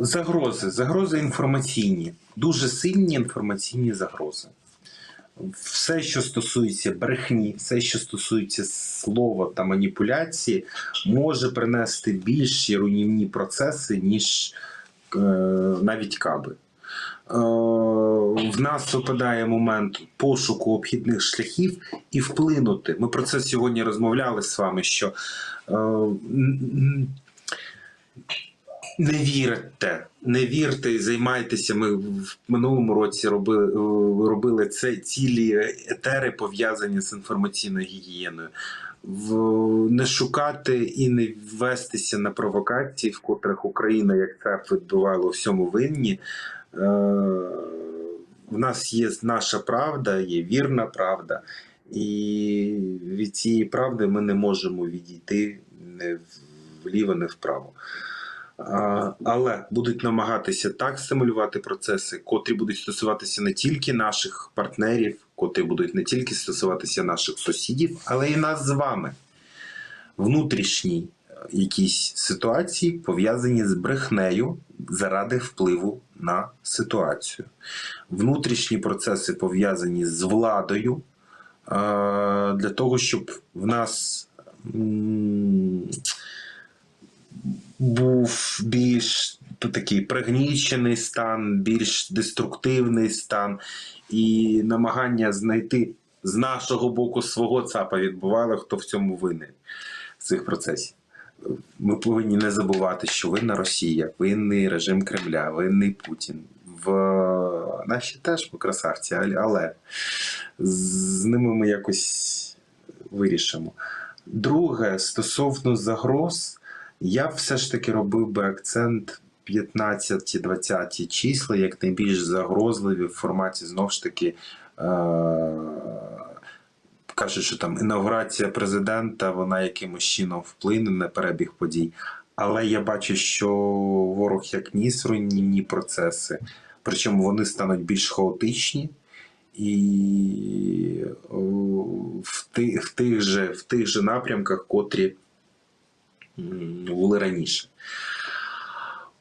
Загрози, загрози інформаційні, дуже сильні інформаційні загрози. Все, що стосується брехні, все, що стосується слова та маніпуляції, може принести більші руйнівні процеси, ніж е, навіть каби. Е, в нас випадає момент пошуку обхідних шляхів і вплинути. Ми про це сьогодні розмовляли з вами, що е, не вірте, не вірте і займайтеся. Ми в минулому році робили, е, робили це цілі етери пов'язані з інформаційною гігієною. В, не шукати і не вестися на провокації, в котрих Україна, як це відбувало у всьому винні. Е, в нас є наша правда, є вірна правда, і від цієї правди ми не можемо відійти не вліво, не вправо. Але будуть намагатися так стимулювати процеси, котрі будуть стосуватися не тільки наших партнерів, котрі будуть не тільки стосуватися наших сусідів, але й нас з вами. Внутрішні е, якісь ситуації пов'язані з брехнею заради впливу на ситуацію. Внутрішні процеси пов'язані з владою е, для того, щоб в нас. Був більш такий пригнічений стан, більш деструктивний стан, і намагання знайти з нашого боку свого ЦАПа відбувало, хто в цьому винен з цих процесів. Ми повинні не забувати, що винна Росія, винний режим Кремля, винний Путін. В наші теж ми красавці, але з ними ми якось вирішимо. Друге, стосовно загроз, я все ж таки робив би акцент 15-20 числа як найбільш загрозливі в форматі знову ж таки. Е- Кажуть, що там інаугурація президента, вона якимось чином вплине на перебіг подій. Але я бачу, що ворог як ніс руйнівні процеси, причому вони стануть більш хаотичні, і в, тих, в, тих же, в тих же напрямках, котрі були раніше.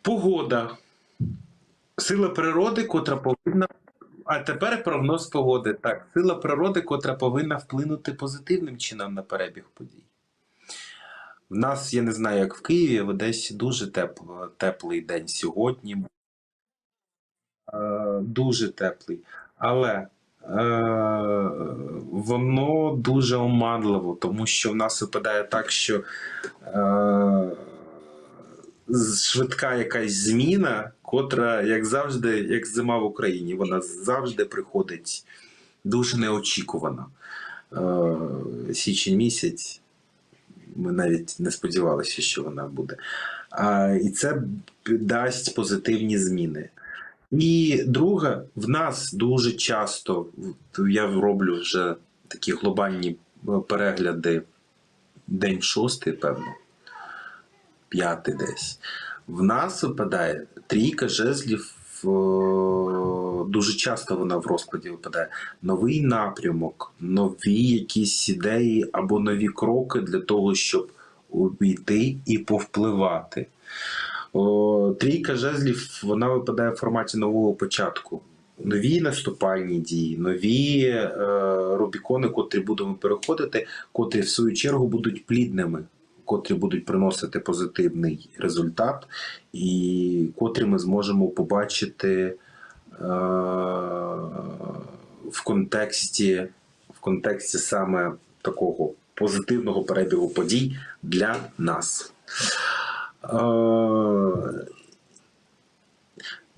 Погода. Сила природи, котра повинна. А тепер прогноз погоди. Так, сила природи, котра повинна вплинути позитивним чином на перебіг подій. В нас, я не знаю, як в Києві, в Одесі дуже тепло, теплий день сьогодні. Е, дуже теплий. Але воно дуже оманливо, тому що в нас випадає так, що е, швидка якась зміна, котра, як завжди, як зима в Україні, вона завжди приходить дуже неочікувано. Е, січень місяць. Ми навіть не сподівалися, що вона буде. А, і це дасть позитивні зміни. І друге, в нас дуже часто я роблю вже такі глобальні е, перегляди день шостий, певно, п'ятий десь. В нас випадає трійка жезлів. е, Дуже часто вона в розкладі випадає новий напрямок, нові якісь ідеї або нові кроки для того, щоб увійти і повпливати. Трійка жезлів вона випадає в форматі нового початку. Нові наступальні дії, нові е, рубікони, котрі будемо переходити, котрі в свою чергу будуть плідними, котрі будуть приносити позитивний результат, і котрі ми зможемо побачити е, в контексті, в контексті саме такого позитивного перебігу подій для нас.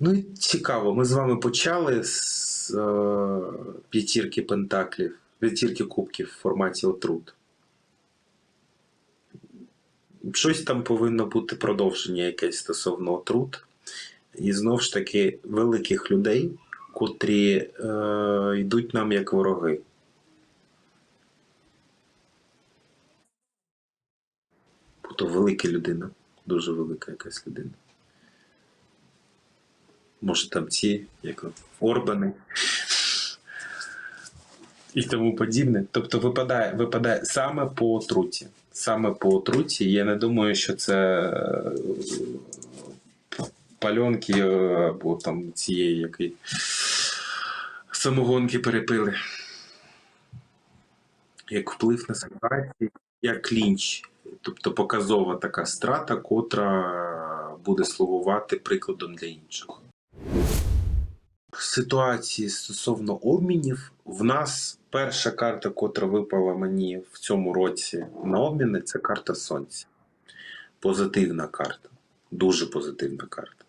Ну і цікаво, ми з вами почали з е, п'ятірки пентаклів, п'ятірки кубків в форматі отрут. Щось там повинно бути продовження якесь стосовно отрут. І знову ж таки великих людей, котрі е, йдуть нам як вороги. Тобто велика людина, дуже велика якась людина. Може там ці, як Орбани і тому подібне. Тобто випадає, випадає саме по отруті. Саме по отруті. Я не думаю, що це е, пальонки е, або там цієї якої самогонки перепили. Як вплив на ситуацію, як клінч, тобто показова така страта, котра буде слугувати прикладом для інших. Ситуації стосовно обмінів, в нас перша карта, котра випала мені в цьому році на обміни, це карта Сонця. Позитивна карта. Дуже позитивна карта.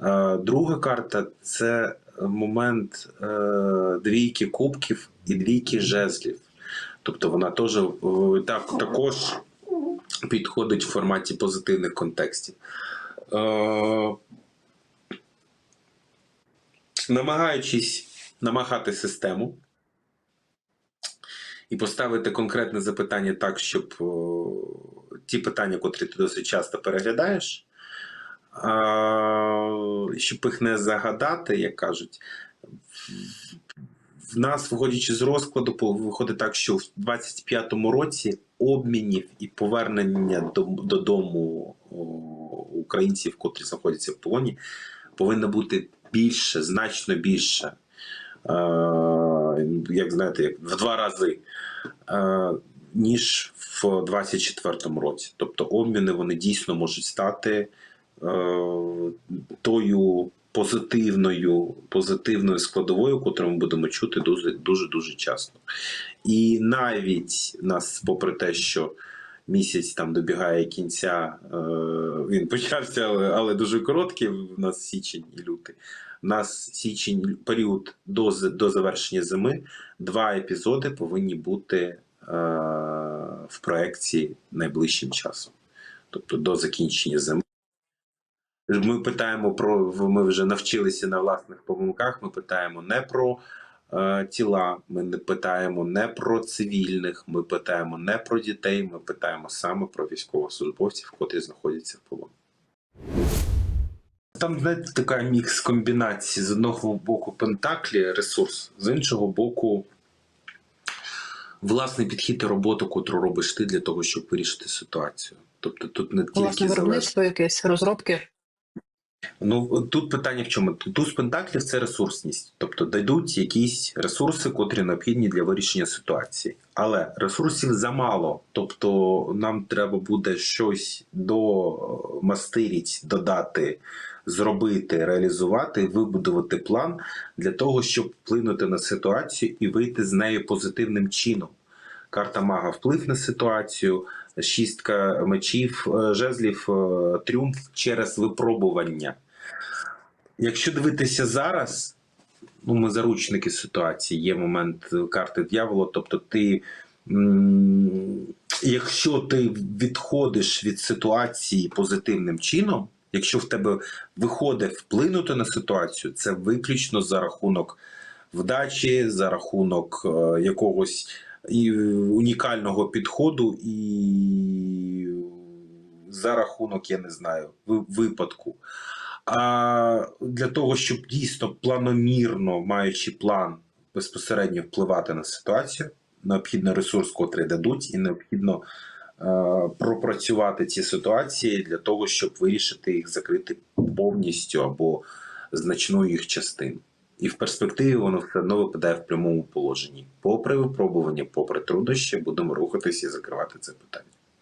Е, Друга карта це момент е, двійки кубків і двійки жезлів. Тобто вона теж е, так, також підходить в форматі позитивних контекстів. Е, намагаючись намагати систему і поставити конкретне запитання так, щоб о, ті питання, котрі ти досить часто переглядаєш, а, щоб їх не загадати, як кажуть. В- нас, виходячи з розкладу, виходить так, що в 25-му році обмінів і повернення додому українців, котрі знаходяться в полоні, повинно бути більше, значно більше. Е, як знаєте, як в два рази, е, ніж в 24-му році. Тобто обміни вони дійсно можуть стати е, тою позитивною, позитивною складовою, котру ми будемо чути дуже дуже дуже часто. І навіть нас, попри те, що місяць там добігає кінця, е, він почався, але, але дуже короткий. В нас січень і лютий. У нас січень період до, до завершення зими. Два епізоди повинні бути е, в проекції найближчим часом, тобто до закінчення зими. Ми питаємо про ми вже навчилися на власних помилках. Ми питаємо не про е, тіла, ми не питаємо не про цивільних, ми питаємо не про дітей, ми питаємо саме про військовослужбовців, котрі знаходяться в полоні. Там, знаєте, така мікс комбінації з одного боку пентаклі, ресурс, з іншого боку, власний підхід і роботу, котру робиш ти для того, щоб вирішити ситуацію. Тобто тут не тільки Власне виробництво, якесь розробки. Ну тут питання в чому? Туз пентаклів це ресурсність, тобто дадуть якісь ресурси, котрі необхідні для вирішення ситуації. Але ресурсів замало. Тобто нам треба буде щось домастиріть, додати, зробити, реалізувати, вибудувати план для того, щоб вплинути на ситуацію і вийти з нею позитивним чином. Карта мага вплив на ситуацію, шістка мечів, е, жезлів, е, тріумф через випробування. Якщо дивитися зараз, ну ми заручники ситуації, є момент карти дьявола, тобто ти. Якщо ти відходиш від ситуації позитивним чином, якщо в тебе виходить вплинути на ситуацію, це виключно за рахунок вдачі, за рахунок е, якогось і унікального підходу, і за рахунок, я не знаю, ви- випадку. А для того, щоб дійсно планомірно, маючи план безпосередньо впливати на ситуацію, необхідно ресурс, котрий дадуть, і необхідно е, пропрацювати ці ситуації для того, щоб вирішити їх закрити повністю або значну їх частину. І в перспективі воно все одно випадає в прямому положенні. Попри випробування, попри труднощі, будемо рухатися і закривати це питання.